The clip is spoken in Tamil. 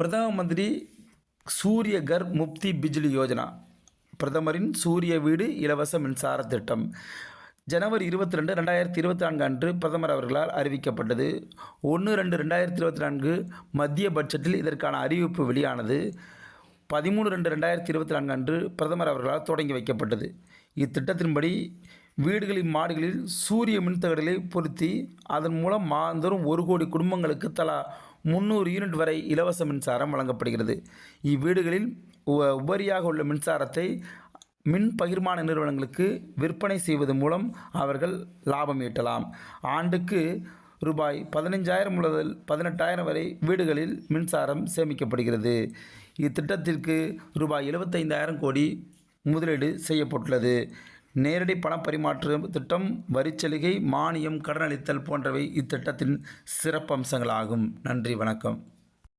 பிரதம மந்திரி சூரிய கர் முப்தி பிஜ்லி யோஜனா. பிரதமரின் சூரிய வீடு இலவச மின்சார திட்டம். ஜனவரி இருபத்தி ரெண்டு ரெண்டாயிரத்தி இருபத்தி நான்கு அன்று பிரதமர் அவர்களால் அறிவிக்கப்பட்டது. ஒன்று ரெண்டு ரெண்டாயிரத்தி இருபத்தி நான்கு மத்திய பட்ஜெட்டில் இதற்கான அறிவிப்பு வெளியானது. பதிமூணு ரெண்டு ரெண்டாயிரத்தி இருபத்தி நான்கு அன்று பிரதமர் அவர்களால் தொடங்கி வைக்கப்பட்டது. இத்திட்டத்தின்படி வீடுகளின் மாடுகளில் சூரிய மின்தகடலை பொருத்தி அதன் மூலம் மாந்தோறும் ஒரு கோடி குடும்பங்களுக்கு தலா முந்நூறு யூனிட் வரை இலவச மின்சாரம் வழங்கப்படுகிறது. இவ்வீடுகளில் உ- உபரியாக உள்ள மின்சாரத்தை மின் பகிர்மான நிறுவனங்களுக்கு விற்பனை செய்வது மூலம் அவர்கள் லாபம் ஈட்டலாம். ஆண்டுக்கு ரூபாய் பதினஞ்சாயிரம் முதல் பதினெட்டாயிரம் வரை வீடுகளில் மின்சாரம் சேமிக்கப்படுகிறது. இத்திட்டத்திற்கு ரூபாய் எழுபத்தைந்தாயிரம் கோடி முதலீடு செய்யப்பட்டுள்ளது. நேரடி பண பரிமாற்று திட்டம் வரிச்சலுகை மானியம் கடனளித்தல் போன்றவை இத்திட்டத்தின் சிறப்பம்சங்களாகும். நன்றி வணக்கம்.